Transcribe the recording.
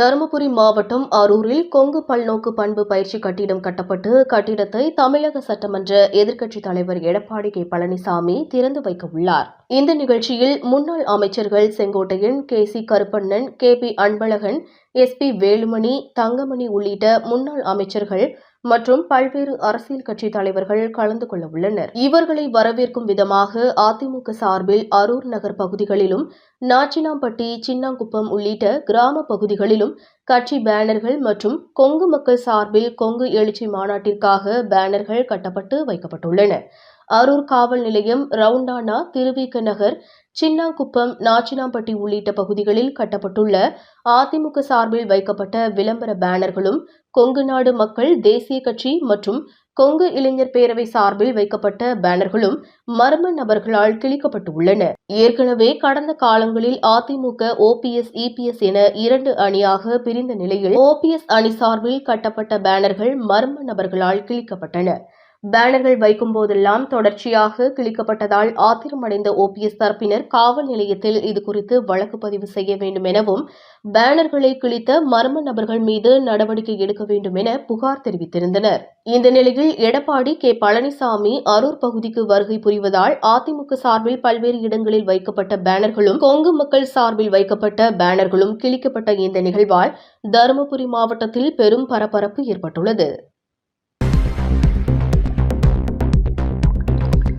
தருமபுரி மாவட்டம் அரூரில் கொங்கு பல்நோக்கு பண்பு பயிற்சி கட்டிடம் கட்டப்பட்டு கட்டிடத்தை தமிழக சட்டமன்ற எதிர்க்கட்சித் தலைவர் எடப்பாடி கே. பழனிசாமி திறந்து வைக்க உள்ளார். இந்த நிகழ்ச்சியில் முன்னாள் அமைச்சர்கள் Sengottaiyan K. C. Karuppannan K. P. Anbalagan S. P. Velumani Thangamani உள்ளிட்ட முன்னாள் அமைச்சர்கள் மற்றும் பல்வேறு அரசியல் கட்சி தலைவர்கள் கலந்து கொள்ள உள்ளனர். இவர்களை வரவேற்கும் விதமாக அதிமுக சார்பில் அரூர் நகர் பகுதிகளிலும் நாச்சினாம்பட்டி சின்னாங்குப்பம் உள்ளிட்ட கிராம பகுதிகளிலும் கட்சி பேனர்கள் மற்றும் கொங்கு மக்கள் சார்பில் கொங்கு எழுச்சி மாநாட்டிற்காக பேனர்கள் கட்டப்பட்டு வைக்கப்பட்டுள்ளன. அரூர் காவல் நிலையம் ரவுண்டானா திருவிக நகர் சின்னாங்குப்பம் நாச்சினாம்பட்டி உள்ளிட்ட பகுதிகளில் கட்டப்பட்டுள்ள அதிமுக சார்பில் வைக்கப்பட்ட விளம்பர பேனர்களும் கொங்கு நாடு மக்கள் தேசிய கட்சி மற்றும் கொங்கு இளைஞர் பேரவை சார்பில் வைக்கப்பட்ட பேனர்களும் மர்ம நபர்களால் கிழிக்கப்பட்டுள்ளன. ஏற்கனவே கடந்த காலங்களில் அதிமுக ஓபிஎஸ் இபிஎஸ் என இரண்டு அணியாக பிரிந்த நிலையில் ஓபிஎஸ் அணி சார்பில் கட்டப்பட்ட பேனர்கள் மர்ம நபர்களால் கிழிக்கப்பட்டன. பேனர்கள் வைக்கும் போதெல்லாம் தொடர்ச்சியாக கிழிக்கப்பட்டதால் ஆத்திரமடைந்த ஓபிஎஸ் தரப்பினர் காவல் நிலையத்தில் இதுகுறித்து வழக்கு பதிவு செய்ய வேண்டும் எனவும் பேனர்களை கிழித்த மர்ம நபர்கள் மீது நடவடிக்கை எடுக்க வேண்டும் என புகார் தெரிவித்திருந்தனர். இந்த நிலையில் எடப்பாடி கே. பழனிசாமி அரூர் பகுதிக்கு வருகை புரிவதால் அதிமுக சார்பில் பல்வேறு இடங்களில் வைக்கப்பட்ட பேனர்களும் கொங்கு மக்கள் சார்பில் வைக்கப்பட்ட பேனர்களும் கிழிக்கப்பட்ட இந்த நிகழ்வால் தருமபுரி மாவட்டத்தில் பெரும் பரபரப்பு ஏற்பட்டுள்ளது.